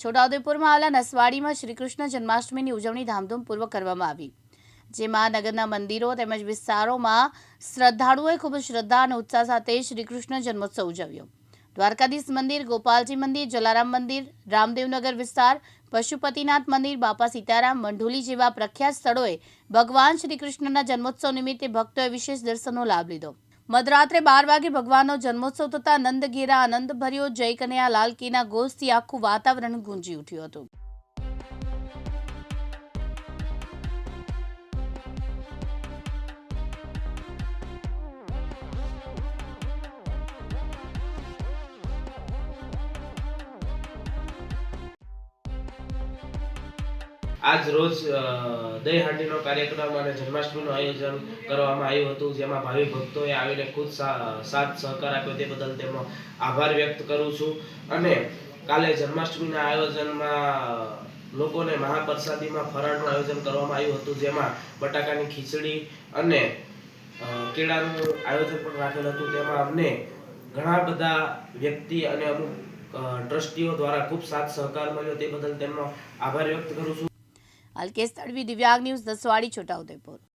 છોટાઉદેપુરમાં આવેલા નસવાડીમાં શ્રીકૃષ્ણ જન્માષ્ટમીની ઉજવણી ધામધૂમપૂર્વક કરવામાં આવી. જેમાં નગરના મંદિરો તેમજ વિસ્તારોમાં શ્રદ્ધાળુઓએ ખૂબ શ્રદ્ધા અને ઉત્સાહ સાથે શ્રીકૃષ્ણ જન્મોત્સવ ઉજવ્યો. દ્વારકાધીશ મંદિર, ગોપાલજી મંદિર, જલારામ મંદિર, રામદેવનગર વિસ્તાર, પશુપતિનાથ મંદિર, બાપા સીતારામ, મંઢુલી જેવા પ્રખ્યાત સ્થળોએ ભગવાન શ્રી કૃષ્ણના જન્મોત્સવ નિમિત્તે ભક્તોએ વિશેષ દર્શનનો લાભ લીધો. મધરાત્રે બાર વાગે ભગવાનનો જન્મોત્સવ થતા આનંદ આનંદભર્યો જય કનૈયા લાલ કીના આખું વાતાવરણ ગુંજી ઉઠ્યું હતું. આજ રોજ દહીં હાંડીનો કાર્યક્રમ અને જન્માષ્ટમીનું આયોજન કરવામાં આવ્યું હતું, જેમાં ભાવિ ભક્તોએ આવીને ખુદ સાથ સહકાર આપ્યો તે બદલ તેમનો આભાર વ્યક્ત કરું છું. અને કાલે જન્માષ્ટમીના આયોજનમાં લોકોને મહાપ્રસાદીમાં ફરાળનું આયોજન કરવામાં આવ્યું હતું, જેમાં બટાકાની ખીચડી અને કેળાનું આયોજન પણ રાખેલ હતું. તેમાં અમને ઘણા બધા વ્યક્તિ અને અમુક ટ્રસ્ટીઓ દ્વારા ખૂબ સાથ સહકાર મળ્યો તે બદલ તેમનો આભાર વ્યક્ત કરું છું. અલ્કેશ તડવી દિવ્યાંગ ન્યૂઝ દસવાડી છોટાઉદેપુર.